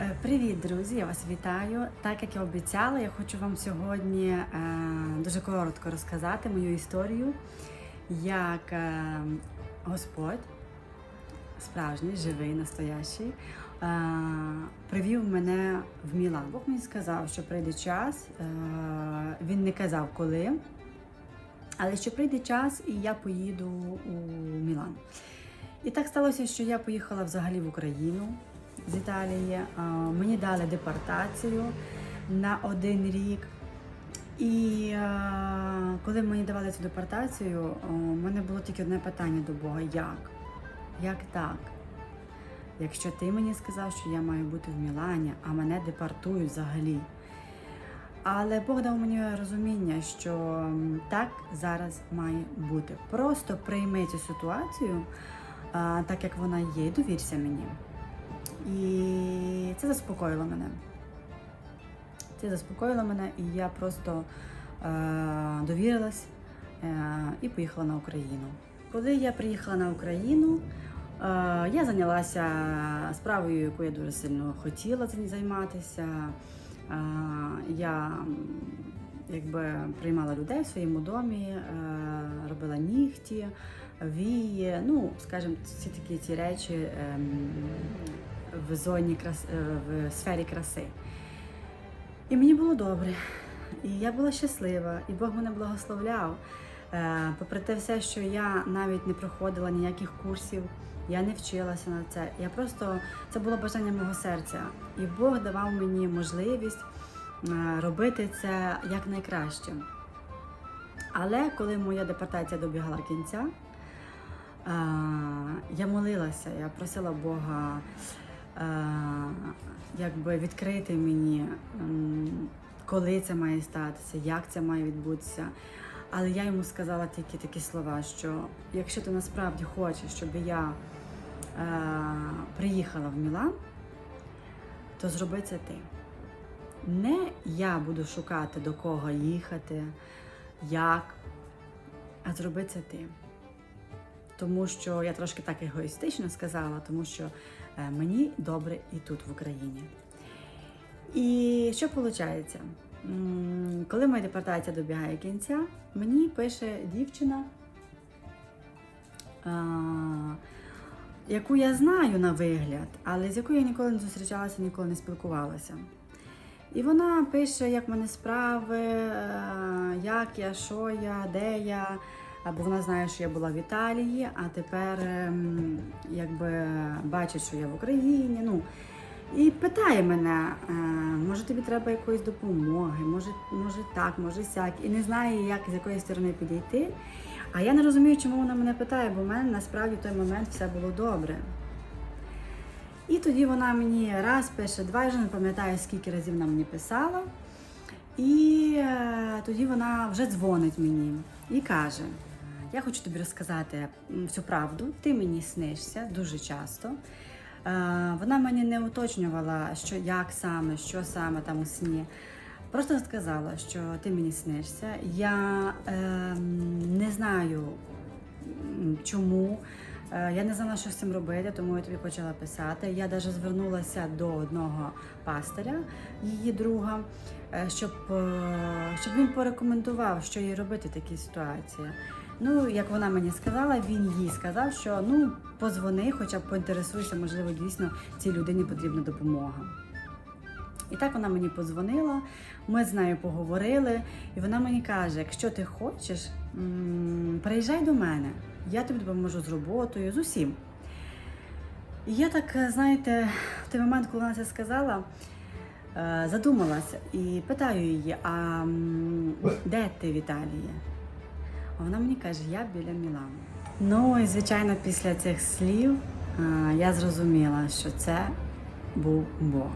Е, Привіт, друзі! Я вас вітаю. Так як я обіцяла, я хочу вам сьогодні е, дуже коротко розказати мою історію, як е, Господь, справжній, живий, настоящий, привів мене в Мілан. Бог мені сказав, що прийде час. Він не казав коли, але що прийде час, і я поїду у Мілан. І так сталося, що я поїхала взагалі в Україну з Італії. Мені дали депортацію на один рік. І е, коли мені давали цю депортацію, у мене було тільки одне питання до Бога: як? Як так? Якщо ти мені сказав, що я маю бути в Мілані, а мене депортують взагалі. Але Бог дав мені розуміння, що так зараз має бути. Просто прийми цю ситуацію так, як вона є, довірся мені. І це заспокоїло мене. Це заспокоїло мене, і я просто е, довірилась е, і поїхала на Україну. Коли я приїхала на Україну, е, я зайнялася справою, яку я дуже сильно хотіла займатися. Е, я якби приймала людей в своєму домі, е, робила нігті, вії, ну, скажімо, всі такі ці речі ем, в зоні е, в сфері краси. І мені було добре, і я була щаслива, і Бог мене благословляв. Е, Попри те все, що я навіть не проходила ніяких курсів, я не вчилася на це. Я просто це було бажання мого серця. І Бог давав мені можливість е, робити це якнайкраще. Але коли моя депортація добігала кінця, я молилася, я просила Бога якби відкрити мені, коли це має статися, як це має відбутися. Але я йому сказала тільки такі слова, що якщо ти насправді хочеш, щоб я е, приїхала в Мілан, то зроби це ти. Не я буду шукати до кого їхати, як, а зроби це ти. Тому що я трошки так егоїстично сказала, тому що е, мені добре і тут, в Україні. І що виходить? Коли моя депортація добігає кінця, мені пише дівчина, яку я знаю на вигляд, але з якою я ніколи не зустрічалася, ніколи не спілкувалася. І вона пише, як в мене справи, е, як я, що я, де я. Або вона знає, що я була в Італії, а тепер ем, якби бачить, що я в Україні. Ну, і питає мене, е, може тобі треба якоїсь допомоги, може, може так, може сяк. І не знає, як з якої сторони підійти. А я не розумію, чому вона мене питає, бо в мене насправді в той момент все було добре. І тоді вона мені раз пише, два, я вже не пам'ятаю, скільки разів вона мені писала. І е, тоді вона вже дзвонить мені і каже: Я хочу тобі розказати всю правду, ти мені снишся дуже часто. Е, Вона мені не уточнювала, що як саме, що саме там у сні. Просто сказала, що ти мені снишся. Я е, не знаю чому. Е, Я не знала, що з цим робити, тому я тобі почала писати. Я навіть звернулася до одного пастиря, її друга, е, щоб, щоб він порекомендував, що їй робити в такій ситуації. Ну, як вона мені сказала, він їй сказав, що ну позвони, хоча б поінтересуйся, можливо, дійсно цій людині потрібна допомога. І так вона мені подзвонила, ми з нею поговорили, і вона мені каже: якщо ти хочеш, приїжджай до мене, я тобі допоможу з роботою, з усім. І я так, знаєте, в той момент, коли вона це сказала, е, задумалася і питаю її: а де ти в Італії? А вона мені каже, я біля Мілану. Ну і звичайно, після цих слів е, я зрозуміла, що це був Бог.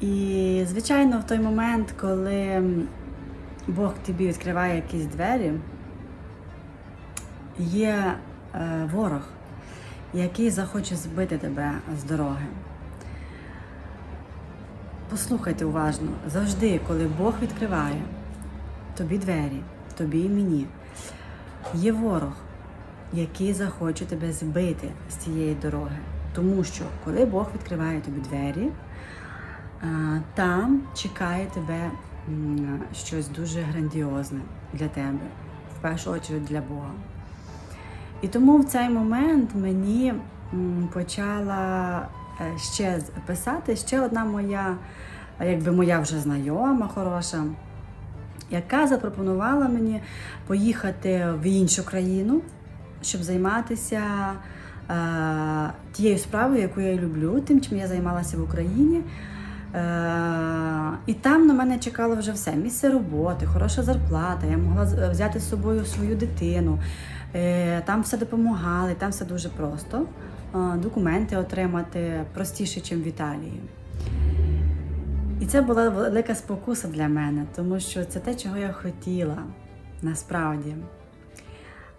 І, звичайно, в той момент, коли Бог тобі відкриває якісь двері, є е, ворог, який захоче збити тебе з дороги. Послухайте уважно, завжди, коли Бог відкриває тобі двері, тобі і мені, є ворог, який захоче тебе збити з цієї дороги. Тому що коли Бог відкриває тобі двері, там чекає тебе щось дуже грандіозне для тебе, в першу чергу для Бога. І тому в цей момент мені почала е, ще писати ще одна моя, якби моя вже знайома хороша, яка запропонувала мені поїхати в іншу країну, щоб займатися е, тією справою, яку я люблю, тим, чим я займалася в Україні. Е, і там на мене чекало вже все: місце роботи, хороша зарплата. Я могла взяти з собою свою дитину. Е, Там все допомагали, там все дуже просто. Е, Документи отримати простіше, ніж в Італії. І це була велика спокуса для мене, тому що це те, чого я хотіла насправді.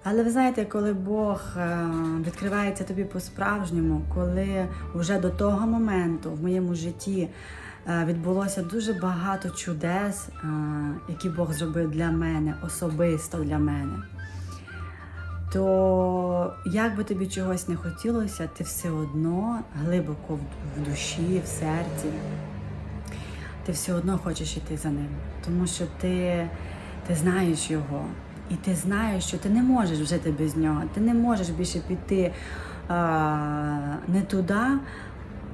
Але ви знаєте, коли Бог е, відкривається тобі по-справжньому, коли вже до того моменту в моєму житті е, відбулося дуже багато чудес, е, які Бог зробив для мене, особисто для мене, то як би тобі чогось не хотілося, ти все одно глибоко в- в душі, в серці, ти все одно хочеш йти за ним, тому що ти, ти знаєш його, і ти знаєш, що ти не можеш жити без нього, ти не можеш більше піти а, не туди,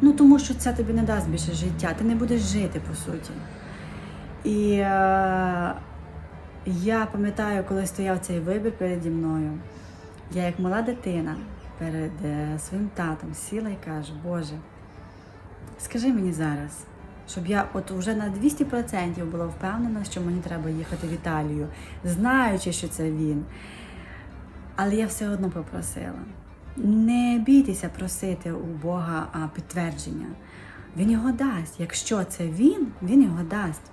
ну тому що це тобі не дасть більше життя, ти не будеш жити по суті. І е, я пам'ятаю, коли стояв цей вибір переді мною, я як мала дитина перед е, своїм татом сіла і кажу, Боже, скажи мені зараз, щоб я от уже на 200% була впевнена, що мені треба їхати в Італію, знаючи, що це він. Але я все одно попросила. Не бійтеся просити у Бога підтвердження. Він його дасть. Якщо це він, він його дасть.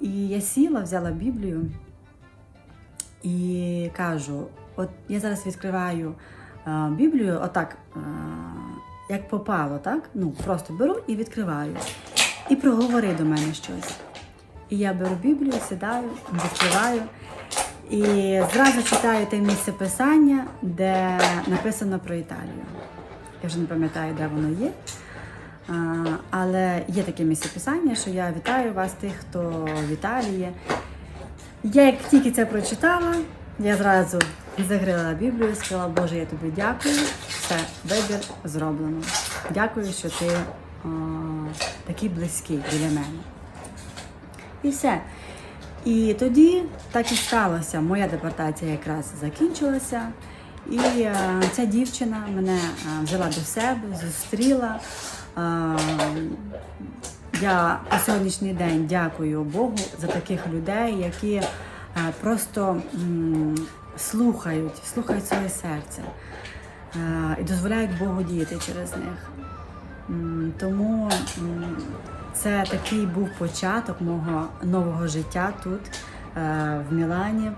І я сіла, взяла Біблію і кажу: от я зараз відкриваю Біблію, отак, як попало, так? Ну, просто беру і відкриваю. І проговори до мене щось. І я беру Біблію, сідаю, відкриваю. І зразу читаю те місце писання, де написано про Італію. Я вже не пам'ятаю, де воно є. Але є таке місце писання, що я вітаю вас, тих, хто в Італії. Я як тільки це прочитала, я зразу закрила Біблію сказала, Боже, я тобі дякую. Все, вибір зроблено. Дякую, що ти такий близький біля мене. І все. І тоді так і сталося. Моя депортація якраз закінчилася. І е, ця дівчина мене е, взяла до себе, зустріла. Е, я по сьогоднішній день дякую Богу за таких людей, які просто слухають, слухають своє серце і дозволяють Богу діяти через них. Тому це такий був початок мого нового життя тут, е, в Мілані, е,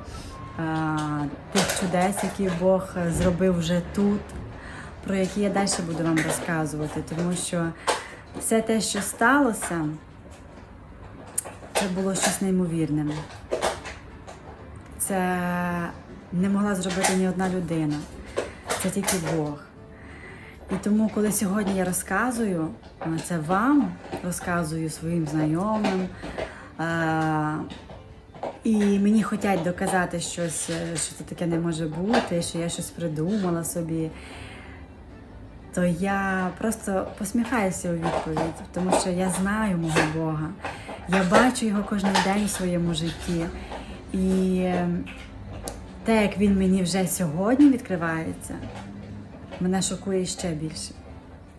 тих чудес, які Бог зробив вже тут, про які я далі буду вам розказувати, тому що все те, що сталося, це було щось неймовірним. Це не могла зробити ні одна людина. Це тільки Бог. І тому, коли сьогодні я розказую е, це вам, розказую своїм знайомим, і мені хочуть доказати щось, е, що це таке не може бути, що я щось придумала собі, то я просто посміхаюся у відповідь, тому що я знаю мого Бога. Я бачу його кожен день у своєму житті. І е, те, як він мені вже сьогодні відкривається, мене шокує ще більше.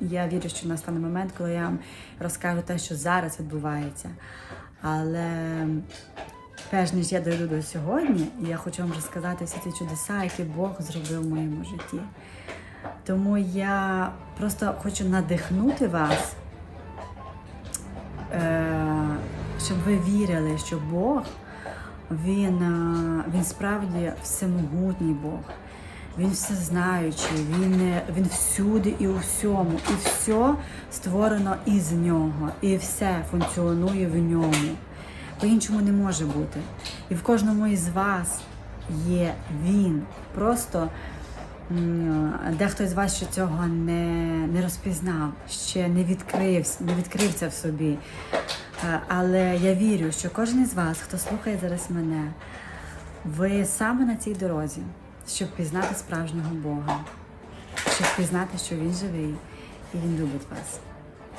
Я вірю, що настане момент, коли я вам розкажу те, що зараз відбувається. Але перш ніж я дойду до сьогодні, я хочу вам розказати всі ті чудеса, які Бог зробив в моєму житті. Тому я просто хочу надихнути вас, е, щоб ви вірили, що Бог, він, е, він справді всемогутній Бог. Він всезнаючий, він е, він всюди і у всьому. І все створено із нього. І все функціонує в ньому. По-іншому не може бути. І в кожному із вас є він. Просто дехто з вас ще цього не не розпізнав, ще не відкрився, не відкрився в собі. Е, але я вірю, що кожен із вас, хто слухає зараз мене, ви саме на цій дорозі щоб пізнати справжнього Бога, щоб пізнати, що він живий і він любить вас.